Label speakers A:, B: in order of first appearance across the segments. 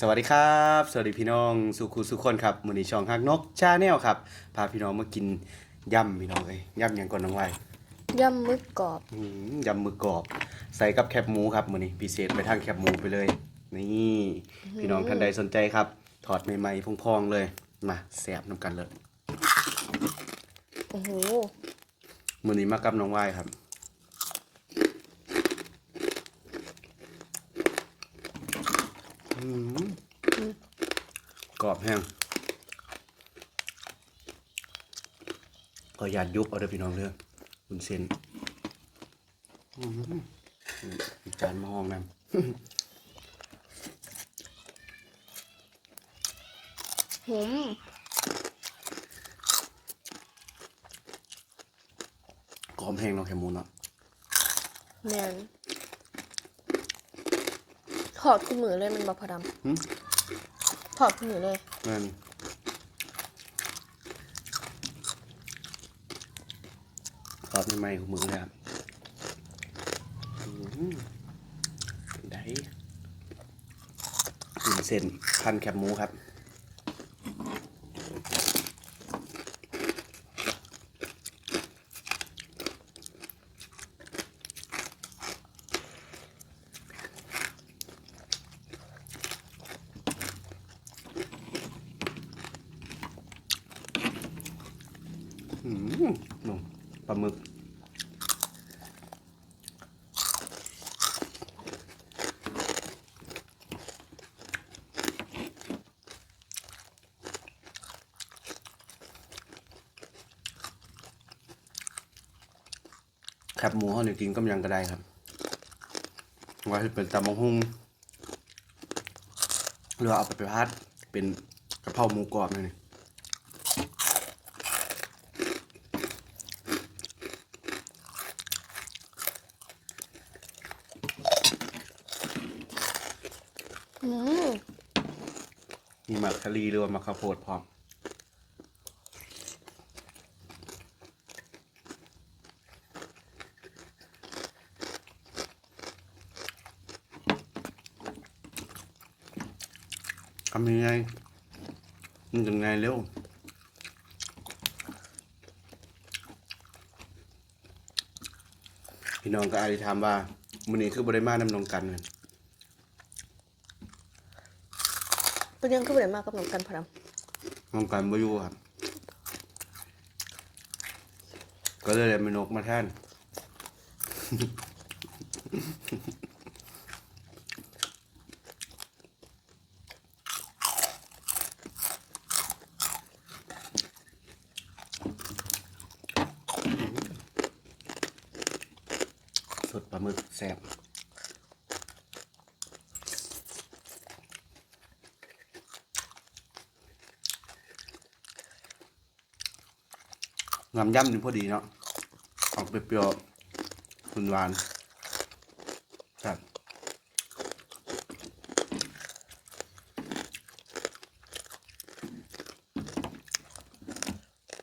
A: สวัสดีครับ สวัสดีพี่น้องสุขุสุขคนครับมือนี้ช่องฮักนกชาแนลครับ พาพี่น้องมากินยำพี่น้องเอ้ยยำหยังก่อนน้องไว้
B: ยำมึกกรอบ
A: อื้อหือยำมือกรอบ ใส่กับแคบหมูครับมือนี้พิเศษไปทางแคบหมูไปเลย นี่ พี่น้องท่านใดสนใจครับ ถอดใหม่ๆพองๆเลยมาแสบน้ำกันเลย
B: โอ้โห
A: มือนี้มากับน้องไว้ครับอื้อหือ กรอบแห้งก็อยากยุบเอาเด้อพี่น้องเด้อคุณเซนอื้อหืออีกจานมาห้องน้
B: หืมำ
A: กรอบแห้งเนาะแคมูนเนาะ
B: แมนถ อดขึ้นมือเลยมันบาพอด
A: หึำ
B: ถอดขึ้นมือเลย
A: เงินกรอบใหม่ๆของมือเลยครับอื้อหือได้คุณเซนพันแคบหมูครับ อืมนงปลาหมึกครับหมูเขาเนี่ยกินก็ยังก็ได้ครับ ว่าจะเป็นตำมะฮุ่งหรือเอาไปไปพัดเป็นกะเพราหมูกรอบนี่
B: ม
A: มีมักคารีรว่ามักข้าวโพดพร้อมทำยังไงมันยังไงเร็วพี่น้องก็อาจจะถามว่ามื้อนี้คือบริมาน้ำนองกัน เป็
B: นยังขึ้นไปมากกับหนมกันพอด
A: น้องกันบ่อยู่ครับ ก็เลยได้มานกมาแทนสดปลาหมึกแซ่บ งามย่ำนี่พอดีเนาะออกเปรี้ยวๆคุณหวานครับ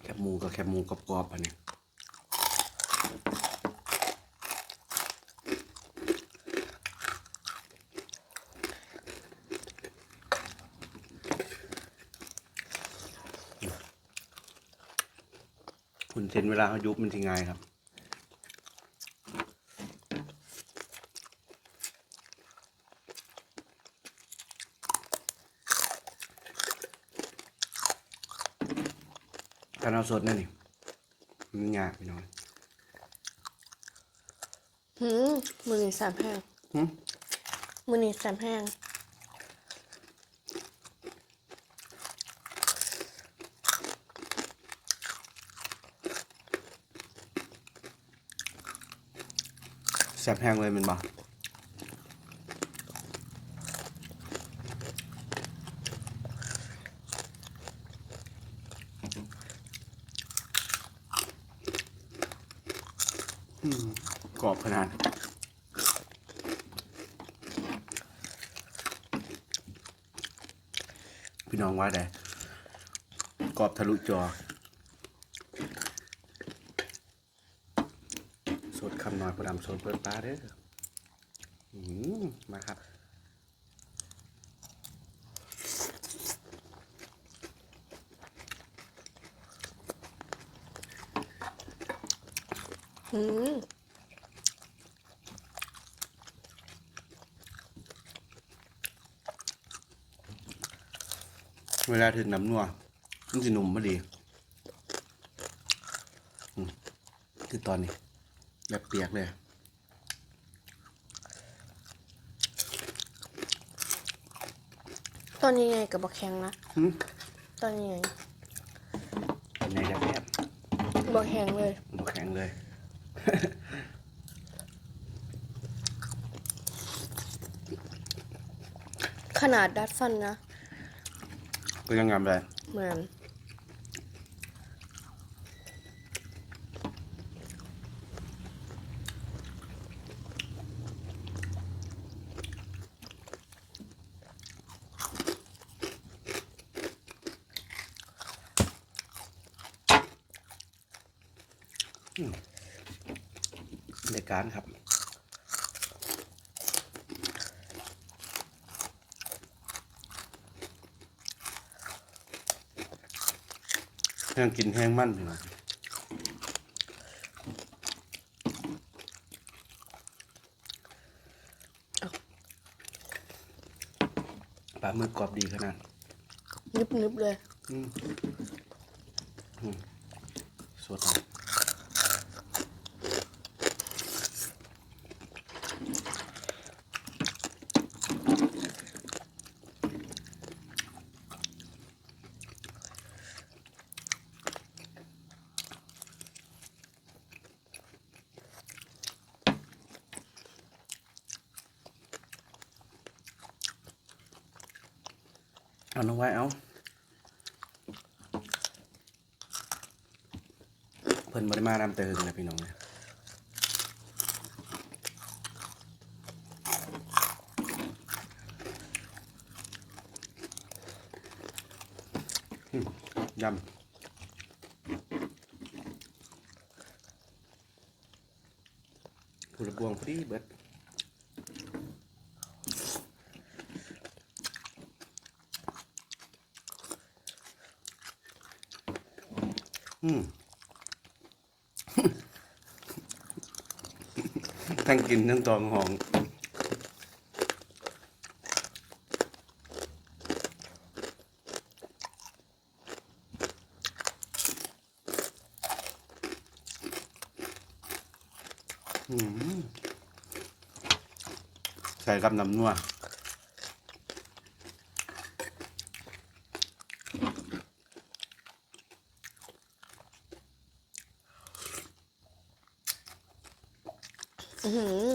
A: แคบหมูกับแคบหมูกรอบๆอันนี้ คุณเซนเวลาเขายุบมันทีง่ายครับถ้าเราสดนั่นนี่มันยากพี่น้อยำ
B: หืมมือนี่แสบแห้ง
A: หึ
B: มือนี่แสบแห้ง
A: แซ่บแห้งเลยมันบ่กรอบขนาดพี่น้องว่าได้กรอบทะลุจอ ดคำน้อยผู้ดำสดเปิดปลาเด้อมาครับ
B: อืม
A: เวลาถึงน้ำนัวมันจะนุ่มมาดีคือตอนนี้ แบบเปียกเลย
B: ตอนนี้ไงกับบะแข็งนะ
A: หืม
B: ตอนนี้ไง
A: ตอนนี้แบบแอบ
B: บะแข็งเลย
A: บแข็งเลย
B: ขนาดดัดฟันนะ
A: ก็ยังงามเลย
B: เหมือน
A: ในการครับแห้งกินแห้งมันพี่น้องปลาหมึกกรอบดีขนาด
B: นึบนึบๆเลย
A: อืม อืมสดเลยเอา น้องไว้เอาเพิ่นบ่ได้มานำแต่หึงนะพี่น้องนะอืมยำผู้ระบวงพอดีเบิด ทั้งกินทั้งตองหองใส่กับน้ำนัว
B: อื้อหือ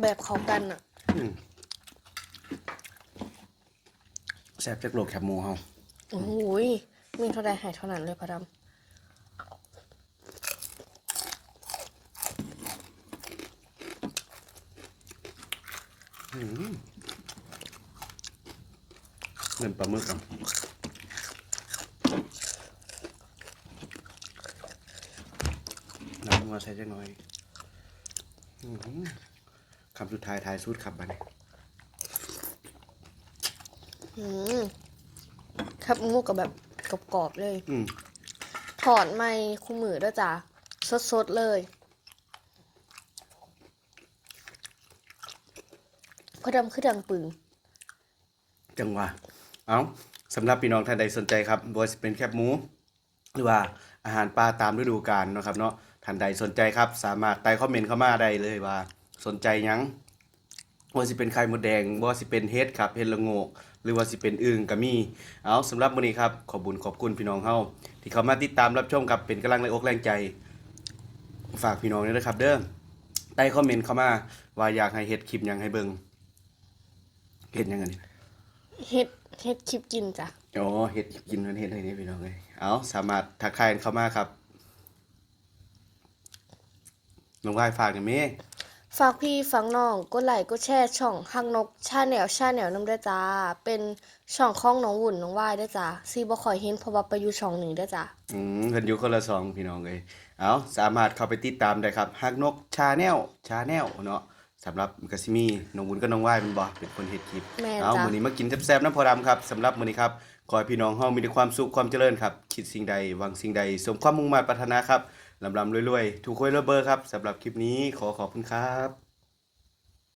B: แบบเขากันอะ
A: อืมแซ่บจากโลกแคบหมูเฮา
B: โอ้โหยมีเท่าใดหายเท่านั้นเลยพระด
A: อืมเงินปลาหมึกอะน้ำ นัวใส่จักหน่อยอื้อหือคำสุดท้ายท้ายสุดครับบัดนี้ำ
B: อืมครับงูกับแบบกรอบๆเลย
A: อืม
B: ถอดไม่คู่มือด้วยจ้ะสดๆเลยพระดำคือดังปึง
A: จังหวะเอาสำหรับพี่น้องท่านใดสนใจครับบว่าสิเป็นแคบหมู หรือว่าอาหารปลาตามฤดูกาลเนาะครับเนาะ ท่านใดสนใจครับ สามารถใต้คอมเมนต์เข้ามาได้เลยว่า สนใจหยังว่าสิเป็นไข่มดแดงบ่ว่าสิเป็นเฮ็ดครับเฮ็ดละโงก หรือว่าสิเป็นอึ่งก็มีเอาสำหรับมื้อนี้ครับ ขอบุญขอบคุณพี่น้องเฮาที่เข้ามาติดตามรับชมกับเป็นกำลังแรงอกแรงใจ ฝากพี่น้องด้วยนะครับ เด้อใต้คอมเมนต์เข้ามา ว่าอยากให้เฮ็ดคลิปหยังให้เบิ่งเฮ็ดหยังกันนี่
B: เฮ็ดเฮ็ดคลิปกินจ้ะ
A: อ๋อเห็ดกินมันเห็ดอะไรนี่พี่น้องเลยเอาสามารถทักทายกันเข้ามาครับ น้องวายฝากหน่อยมั้ย
B: ฝากพี่ฟังน้องกดไลค์กดแชร์ช่องฮักนกชาแนลชาแนลน้ำด้วยจ้า เป็นช่องของน้องวุ่นน้องวายด้วยจ้าซีบ่ค่อยเห็นเพราะว่าไปอยู่ช่องหนึ่งด้วยจ้า
A: อืมเพิ่นอยู่คนละสองพี่น้องเลยเอาสามารถเข้าไปติดตามได้ครับฮักนกชาแนลชาแนลเนาะสำหรับกสิมีน้องวุ้นกับน้องวายเป็นบ่เป็นคนเฮ็ดคลิป
B: แม่น
A: เอา
B: จ้ะ
A: มื้อนี้มากินแซ่บๆน้ำพอดำครับสำหรับมื้อนี้ครับขอให้พี่น้องเฮามีแต่ความสุขความเจริญครับคิดสิ่งใดหวังสิ่งใดสมความมุ่งมั่นปรารถนาครับ ลำลำรวยๆ ถูกควยระเบอร์ครับสำหรับคลิปนี้ขอขอบคุณครับ